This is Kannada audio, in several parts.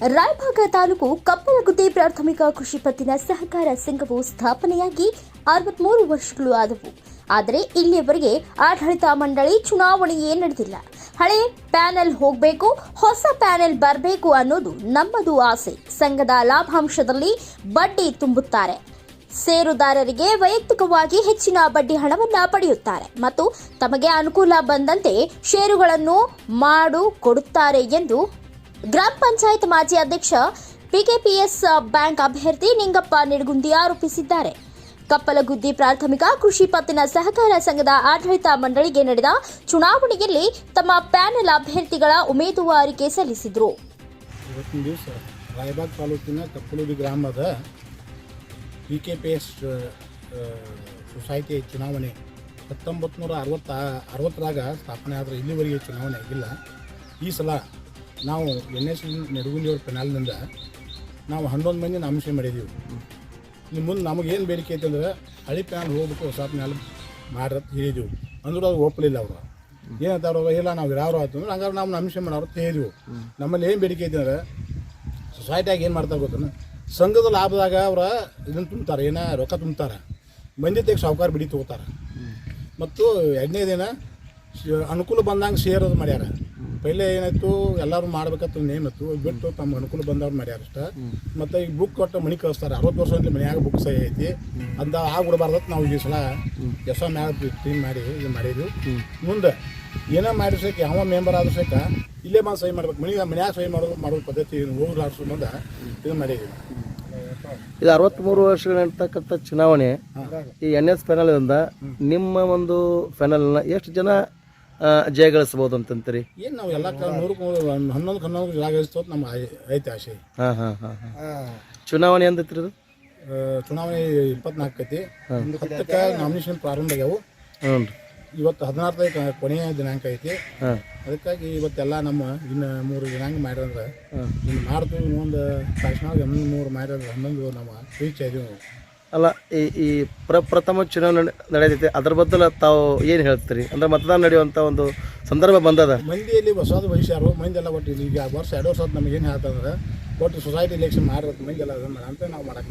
ರಾಯಭಾಗ ತಾಲೂಕು ಕಪ್ಪಲಗುದ್ದೆ ಪ್ರಾಥಮಿಕ ಕೃಷಿ ಪತ್ತಿನ ಸಹಕಾರ ಸಂಘವು ಸ್ಥಾಪನೆಯಾಗಿ ಅರವತ್ಮೂರು ವರ್ಷಗಳು ಆದವು. ಆದರೆ ಇಲ್ಲಿಯವರೆಗೆ ಆಡಳಿತ ಮಂಡಳಿ ಚುನಾವಣೆಯೇ ನಡೆದಿಲ್ಲ. ಹಳೆ ಪ್ಯಾನೆಲ್ ಹೋಗಬೇಕು, ಹೊಸ ಪ್ಯಾನೆಲ್ ಬರಬೇಕು ಅನ್ನೋದು ನಮ್ಮದು ಆಸೆ. ಸಂಘದ ಲಾಭಾಂಶದಲ್ಲಿ ಬಡ್ಡಿ ತುಂಬುತ್ತಾರೆ. ಷೇರುದಾರರಿಗೆ ವೈಯಕ್ತಿಕವಾಗಿ ಹೆಚ್ಚಿನ ಬಡ್ಡಿ ಹಣವನ್ನು ಪಡೆಯುತ್ತಾರೆ ಮತ್ತು ತಮಗೆ ಅನುಕೂಲ ಬಂದಂತೆ ಷೇರುಗಳನ್ನು ಮಾಡು ಕೊಡುತ್ತಾರೆ ಎಂದು ಗ್ರಾಮ ಪಂಚಾಯತ್ ಮಾಜಿ ಅಧ್ಯಕ್ಷ ಪಿಕೆಪಿಎಸ್ ಬ್ಯಾಂಕ್ ಅಭ್ಯರ್ಥಿ ನಿಂಗಪ್ಪ ನಿಡಗುಂದಿ ಆರೋಪಿಸಿದ್ದಾರೆ. ಕಪ್ಪಲಗುದ್ದಿ ಪ್ರಾಥಮಿಕ ಕೃಷಿ ಪತ್ತಿನ ಸಹಕಾರ ಸಂಘದ ಆಡಳಿತ ಮಂಡಳಿಗೆ ನಡೆದ ಚುನಾವಣೆಯಲ್ಲಿ ತಮ್ಮ ಪ್ಯಾನೆಲ್ ಅಭ್ಯರ್ಥಿಗಳ ಉಮೇದುವಾರಿಕೆ ಸಲ್ಲಿಸಿದರು. ಇವತ್ತಿನ ದಿವಸ ರಾಯಬಾಗ್ ತಾಲೂಕಿನ ಕಪ್ಪಲುಡಿ ಗ್ರಾಮದ P K P S society ಚುನಾವಣೆ ಹತ್ತೊಂಬತ್ತು ನೂರ ಅರವತ್ತ ಅರವತ್ತರಾಗ ಸ್ಥಾಪನೆ ಆದರೆ ಇಲ್ಲಿವರೆಗೆ ಚುನಾವಣೆ ಆಗಿಲ್ಲ. ಈ ಸಲ ನಾವು ಎನ್ ಎಸ್ ನೆಡಗುಂದಿಯವ್ರ ಪೆನಾಲ್ನಿಂದ ನಾವು ಹನ್ನೊಂದು ಮಂದಿ ನಾಮಿನೇಷನ್ ಮಾಡಿದ್ದೀವಿ ಇನ್ನು ಮುಂದೆ ನಮಗೇನು ಬೇಡಿಕೆ ಐತಂದ್ರೆ ಹಳಿ ಪ್ಯಾನ್ ಹೋಗ್ಬಿಟ್ಟು ಹೊಸ ಮ್ಯಾಲ ಮಾಡ್ರತ್ ಹೇಳಿದೆವು ಅಂದ್ರೆ ಅದು ಒಪ್ಪಲಿಲ್ಲ ಅವರು. ಏನಂತ ಅವ್ರು, ಇಲ್ಲ, ನಾವು ಯಾರು ಆಯ್ತು ಅಂದ್ರೆ ಹಂಗಾರೆ ನಾವು ನಾಮಿನೇಷನ್ ಮಾಡೋರು ಹೇಳಿದೆವು. ನಮ್ಮಲ್ಲಿ ಏನು ಬೇಡಿಕೆ ಐತೆ ಅಂದ್ರೆ ಸೊಸೈಟಿಯಾಗ ಏನು ಮಾಡ್ತಾರೆ ಗೊತ್ತನ ಸಂಘದ ಲಾಭದಾಗ ಅವ್ರ ಇದನ್ನು ತುಂಬ್ತಾರೆ, ಏನ ರೊಕ್ಕ ತುಂಬ್ತಾರೆ. ಮಂದಿ ತೆಗೆ ಸಾವುಕಾರ ಬಿಡಿ ತೊಗೋತಾರೆ. ಮತ್ತು ಎರಡನೇದೇನ ಅನುಕೂಲ ಬಂದಂಗೆ ಶೇರ್ ಅದು ಮಾಡ್ಯಾರ. ಪೈಲೆ ಏನಾಯ್ತು ಎಲ್ಲರೂ ಮಾಡ್ಬೇಕಂತ ನೇಮ್ ಇತ್ತು ಬಿಟ್ಟು ತಮ್ಮ ಅನುಕೂಲ ಬಂದವ್ರು ಮಾಡ್ಯಾರ ಅಷ್ಟ. ಮತ್ತೆ ಈಗ ಬುಕ್ ಕೊಟ್ಟು ಮನೆ ಕಳಿಸ್ತಾರೆ. ಅರವತ್ತು ವರ್ಷ ಅಂತ ಮನ್ಯಾಗ ಬುಕ್ ಸಹಿ ಐತಿ. ಅಂತ ಆಗ್ಬಿಡಬಾರ್ದತ್ ನಾವು ಈ ಸಲ ಎಸ್ ಮ್ಯಾಗ ಕ್ಲೀನ್ ಮಾಡಿ ಇದು ಮಾಡಿದ್ವಿ. ಮುಂದೆ ಏನೋ ಮಾಡಿಸಕ್ಕೆ ಸಹಿತ ಯಾವ ಮೆಂಬರ್ ಆದ್ರೂ ಸಹಿತ ಇಲ್ಲೇ ಬಂದು ಸಹಿ ಮಾಡ್ಬೇಕು. ಮನೆ ಮನ್ಯಾಗ ಸಹಿ ಮಾಡೋದು ಮಾಡೋ ಪದ್ಧತಿ ಹೋಗ್ಲಾಡ್ಸೋ ಮುಂದೆ ಇದು ಮಾಡಿದ್ವಿ. ಇದು ಅರವತ್ತ್ಮೂರು ವರ್ಷಗಳ ಚುನಾವಣೆ ಈ ಎನ್ ಎಸ್ ಪ್ಯಾನಲ್ ನಿಮ್ಮ ಒಂದು ಪ್ಯಾನಲ್ನ ಎಷ್ಟು ಜನ ಜಯಗಳಿಸ್ಬೋದು ಅಂತಂತೀರಿ? ಏನು ನಾವು ಎಲ್ಲ ನೂರಕ್ಕೆ ನೂರು ಹನ್ನೊಂದು ಹನ್ನೊಂದು ಜಾಗ ಇಸ್ತೋದು ನಮ್ಮ ಐತೆ ಆಸೆ. ಹಾಂ ಹಾಂ ಹಾಂ ಚುನಾವಣೆ ಎಂದೈತ್ರಿ ಇದು ಆ, ಚುನಾವಣೆ ಇಪ್ಪತ್ನಾಲ್ಕು ಐತಿ. ಹತ್ತಕ್ಕೆ ನಾಮಿನೇಷನ್ ಪ್ರಾರಂಭ ಆಗ್ಯಾವು. ಹ್ಞೂ ರೀ. ಇವತ್ತು ಹದಿನಾರು ತಾರೀಕು ಕೊನೆಯ ದಿನಾಂಕ ಐತಿ. ಹಾಂ. ಅದಕ್ಕಾಗಿ ಇವತ್ತೆಲ್ಲ ನಮ್ಮ ಇನ್ನು ಮೂರು ದಿನಾಂಕ ಮಾಡ್ರಂದ್ರೆ ಹಾಂ. ಇನ್ನು ಮಾಡ್ತೀವಿ ಇನ್ನೊಂದು ತಕ್ಷಣ ಹನ್ನೊಂದು ಮೂರು ಮಾಡ್ರಂದ್ರೆ ಹನ್ನೊಂದು ನಮ್ಮ ರೀಚ್ ಆಯ್ತೀವಿ ನಾವು. ಅಲ್ಲ ಈ ಈ ಪ್ರಪ್ರಥಮ ಚುನಾವಣೆ ನಡೆಯುತ್ತೆ ಅದ್ರ ಬದಲು ತಾವು ಏನು ಹೇಳ್ತೀರಿ? ಅಂದ್ರೆ ಮತದಾನ ನಡೆಯುವಂಥ ಒಂದು ಸಂದರ್ಭ ಬಂದದ? ಮಂದಿಯಲ್ಲಿ ಹೊಸದು ಮಂದಿ ಎಲ್ಲ ಒಟ್ಟು ಈಗ ವರ್ಷ ಎರಡು ವರ್ಷ ನಮ್ಗೆ ಏನು ಹೇಳ್ತಂದ್ರೆ ಒಟ್ಟು ಸೊಸೈಟಿ ಎಲೆಕ್ಷನ್ ಮಾಡಿರತ್ತೆ ಮಂದಿ ಎಲ್ಲ ಅದನ್ನ ಮಾಡ ಅಂತ ನಾವು ಮಾಡಕ್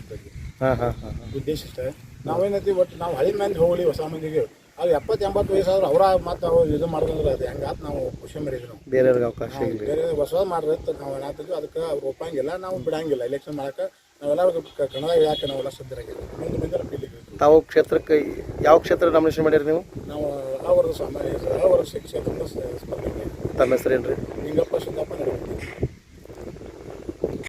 ಹಾಂ ಹಾಂ ಉದ್ದೇಶ ಇಷ್ಟೇ. ನಾವೇನೈತಿ ಒಟ್ಟು ನಾವು ಹಳಿ ಮಂದಿ ಹೋಗಲಿ ಹೊಸ ಮಂದಿಗೆ. ಅದು ಎಪ್ಪತ್ತು ಎಂಬತ್ತು ವಯಸ್ಸಾದ್ರೂ ಅವರ ಮತ್ತು ಅವ್ರು ಇದು ಮಾಡಿದ್ರೆ ಅದು ಹೆಂಗಾತ ನಾವು ಖುಷಿ ಮಾಡಿದ್ರು ಬೇರೆಯವ್ರಿಗೆ ಅವಕಾಶ ಬೇರೆ ಹೊಸ ಮಾಡಿರತ್ತೆ ನಾವು ಏನಾಗ್ತಿದ್ವಿ ಅದಕ್ಕೆ ಅವ್ರು ಒಪ್ಪಂಗಿಲ್ಲ ನಾವು ಬಿಡಂಗಿಲ್ಲ. ಎಲೆಕ್ಷನ್ ಮಾಡಕ್ಕೆ ನಾವೆಲ್ಲರೂ ಕನ್ನಡ ಯಾಕೆ ನಾವೆಲ್ಲ ಸಿದ್ಧರಾಗಿದ್ದೀವಿ ಮುಂದೆ ಮುಂದೆ ಫೀಲಿಂಗ್ ತಾವು ಕ್ಷೇತ್ರಕ್ಕೆ ಯಾವ ಕ್ಷೇತ್ರ ನಾಮಿನೇಷನ್ ಮಾಡಿರಿ ನೀವು? ನಾವು ಅವರ ಸಾಮಾನ್ಯ ಅವರ ಶಿಕ್ಷೆ ಸ್ಪರ್ಧೆ ತಮ್ಮ ಹೆಸರೇನ್ರಿ? ರೀ ನಿಂಗಪ್ಪ ಸಿದ್ದಪ್ಪ ನಡುವೆ